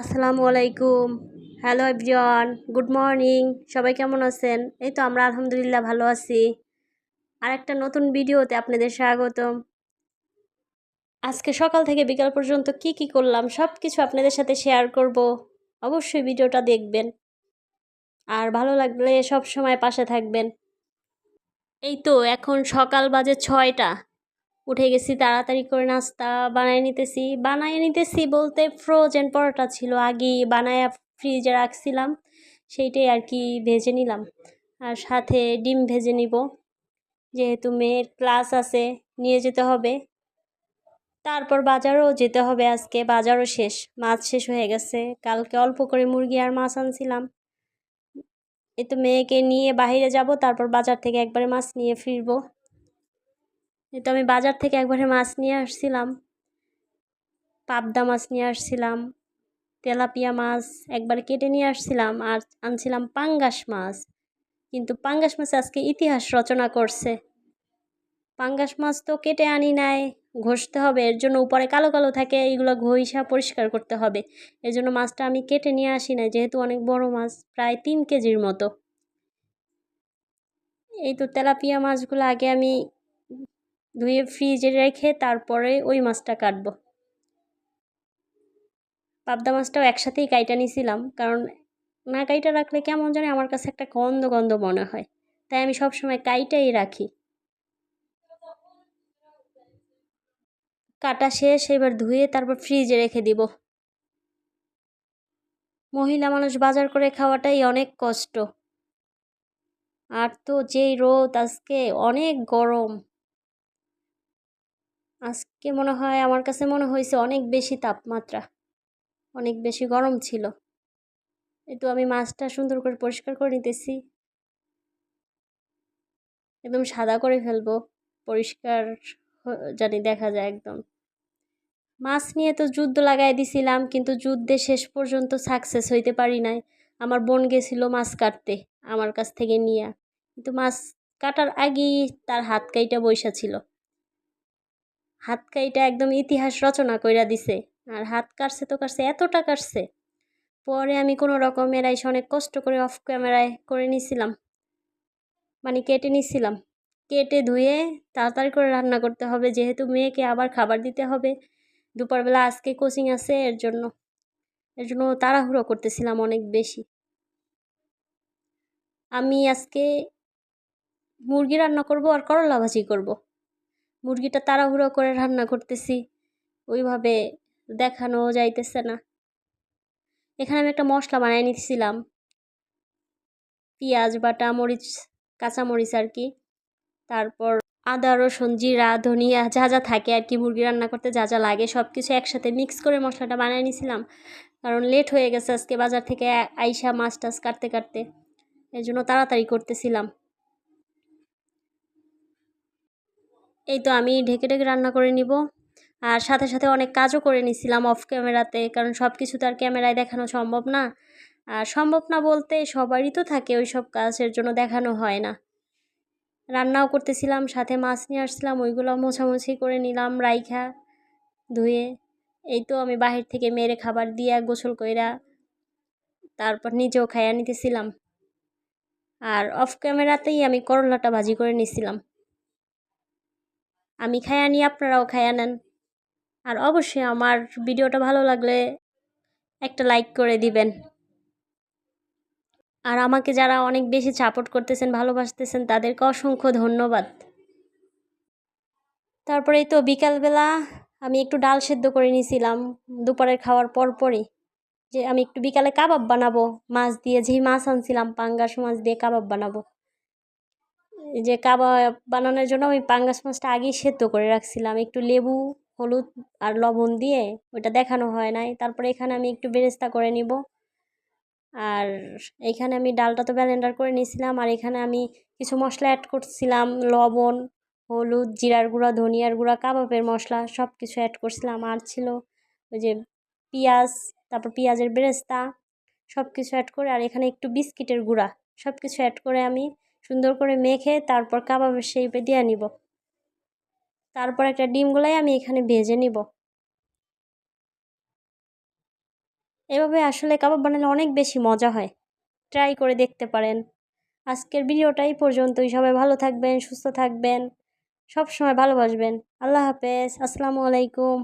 আসসালামু আলাইকুম। Hello everyone good morning সবাই কেমন আছেন? এই তো আমরা আলহামদুলিল্লাহ ভালো আছি। আর একটা নতুন ভিডিওতে আপনাদের স্বাগতম। আজকে সকাল থেকে বিকাল পর্যন্ত কি কি করলাম সব কিছু আপনাদের সাথে শেয়ার করব। অবশ্যই ভিডিওটা দেখবেন। আর ভালো লাগলে সব সময় পাশে থাকবেন। এই তো, এখন সকাল বাজে ছয়টা। উঠে গেছি, তাড়াতাড়ি করে নাস্তা বানাই নিতেছি। বানাই নিতেছি বলতে ফ্রোজেন পরোটা ছিল আগেই, বানায় ফ্রিজে রাখছিলাম, সেইটাই আর কি ভেজে নিলাম। আর সাথে ডিম ভেজে নিব, যেহেতু মেয়ের ক্লাস আছে, নিয়ে যেতে হবে। তারপর বাজারও যেতে হবে আজকে, বাজারও শেষ, মাছ শেষ হয়ে গেছে। কালকে অল্প করে মুরগি আর মাছ আনছিলাম। এই তো মেয়েকে নিয়ে বাহিরে যাব, তারপর বাজার থেকে একবারে মাছ নিয়ে ফিরবো। তো আমি বাজার থেকে একবারে মাছ নিয়ে আসছিলাম। পাবদা মাছ নিয়ে আসছিলাম, তেলাপিয়া মাছ একবার কেটে নিয়ে আসছিলাম আর আনছিলাম পাঙ্গাস মাছ। কিন্তু পাঙ্গাস মাছ আজকে ইতিহাস রচনা করছে। পাঙ্গাস মাছ তো কেটে আনি নাই, ঘষতে হবে, এর জন্য উপরে কালো কালো থাকে, এইগুলো ঘষা পরিষ্কার করতে হবে। এর জন্য মাছটা আমি কেটে নিয়ে আসি না যেহেতু অনেক বড় মাছ, প্রায় তিন কেজির মতো। এই তো তেলাপিয়া মাছগুলো আগে আমি ধুয়ে ফ্রিজে রেখে তারপরে ওই মাছটা কাটব। পাবদা মাছটাও একসাথেই কাইটা নিছিলাম, কারণ না কাইটা রাখলে কেমন জানে আমার কাছে একটা গন্ধ গন্ধ মনে হয়, তাই আমি সবসময় কাইটাই রাখি। কাটা শেষ, এবার ধুয়ে তারপর ফ্রিজে রেখে দিব। মহিলা মানুষ বাজার করে খাওয়াটাই অনেক কষ্ট। আর তো যেই রোদ আজকে, অনেক গরম। আজকে মনে হয় আমার কাছে মনে হয়েছে অনেক বেশি তাপমাত্রা, অনেক বেশি গরম ছিল। একটু আমি মাছটা সুন্দর করে পরিষ্কার করে নিতেছি। একদম সাদা করে ফেলব, পরিষ্কার জানি দেখা যায় একদম। মাছ নিয়ে তো যুদ্ধ লাগাই দিছিলাম, কিন্তু যুদ্ধে শেষ পর্যন্ত সাকসেস হইতে পারি নাই। আমার বোন গেছিল মাছ কাটতে, আমার কাছ থেকে নিয়ে। কিন্তু মাছ কাটার আগেই তার হাত কাইটা বৈশা ছিল। হাত কাইটা একদম ইতিহাস রচনা কইরা দিছে। আর হাত কাটছে তো কাটছে, এতটা কাটছে। পরে আমি কোনো রকমের আইসে অনেক কষ্ট করে অফ ক্যামেরায় করে নিছিলাম। মানে কেটে নিছিলাম। কেটে ধুয়ে তাড়াতাড়ি করে রান্না করতে হবে। যেহেতু মেয়েকে আবার খাবার দিতে হবে। দুপুরবেলা আজকে কোচিং আছে এর জন্য। এর জন্য তাড়াহুড়ো করতেছিলাম অনেক বেশি। আমি আজকে মুরগি রান্না করব আর করলা ভাজি করব। মুরগিটা তাড়াহুড়ো করে রান্না করতেছি। ওইভাবে দেখানো যাইতেছে না। এখানে আমি একটা মশলা বানিয়ে নিচ্ছিলাম পেঁয়াজ, বাটা, মরিচ কাঁচামরিচ আর কি। তারপর আদা, রসুন, জিরা, ধনিয়া যা যা থাকে আর কি মুরগি রান্না করতে যা যা লাগে সব কিছু একসাথে মিক্স করে মশলাটা বানিয়ে নিয়েছিলাম কারণ লেট হয়ে গেছে আজকে বাজার থেকে আইসা মাছ টাছ কাটতে কাটতে। এই জন্য তাড়াতাড়ি করতেছিলাম। এই তো আমি ঢেকে ঢেকে রান্না করে নিব। আর সাথে সাথে অনেক কাজও করে নিছিলাম অফ ক্যামেরাতে কারণ সব কিছু তো আর ক্যামেরায় দেখানো সম্ভব না। আর সম্ভব না বলতে সবারই তো থাকে ওই সব কাজের জন্য দেখানো হয় না। রান্নাও করতেছিলাম, সাথে মাছ নিয়ে আসছিলাম ওইগুলো মোছামুছি করে নিলাম, রাইখা ধুয়ে। এই তো আমি বাহির থেকে মেরে খাবার দিয়া গোসল কইরা তারপর নিজেও খাইয়া নিতেছিলাম। আর অফ ক্যামেরাতেই আমি করলাটা ভাজি করে নিছিলাম। আমি খায়া নিই আপনারাও খায়া নেন। আর অবশ্যই আমার ভিডিওটা ভালো লাগলে একটা লাইক করে দিবেন। আর আমাকে যারা অনেক বেশি সাপোর্ট করতেছেন, ভালোবাসতেছেন, তাদেরকে অসংখ্য ধন্যবাদ। তারপরেই তো বিকালবেলা আমি একটু ডাল সেদ্ধ করে নিয়েছিলাম দুপুরের খাওয়ার পর পরই। যে আমি একটু বিকালে কাবাব বানাবো, মাছ দিয়ে যেই মাছ আনছিলাম, পাঙ্গাস মাছ দিয়ে কাবাব বানাবো। যে কাবা বানানোর জন্য আমি পাঙ্গাস মাছটা আগেই সেদ্ধ করে রাখছিলাম। একটু লেবু, হলুদ আর লবণ দিয়ে ওইটা দেখানো হয় নাই। তারপরে এখানে আমি একটু বেরেস্তা করে নিব। আর এখানে আমি ডালটা তো ব্যালেন্ডার করে নিয়েছিলাম। আর এখানে আমি কিছু মশলা অ্যাড করছিলাম। লবণ, হলুদ, জিরার গুঁড়া, ধনিয়ার গুঁড়া, কাবাবের মশলা সব কিছু অ্যাড করছিলাম। আর ছিল ওই যে পেঁয়াজ, তারপর পেঁয়াজের বেরেস্তা সব কিছু অ্যাড করে, আর এখানে একটু বিস্কিটের গুঁড়া সব কিছু অ্যাড করে আমি সুন্দর করে মেখে তারপর কাবাবের শেপে দিয়ে নিব। তারপর একটা ডিমগুলাই আমি এখানে ভেজে নিব। এভাবে আসলে কাবাব বানালে অনেক বেশি মজা হয়। ট্রাই করে দেখতে পারেন। আজকের ভিডিওটাই পর্যন্তই। সবাই ভালো থাকবেন, সুস্থ থাকবেন সব সময় ভালোবাসবেন। আল্লাহ হাফেজ। আসসালামু আলাইকুম।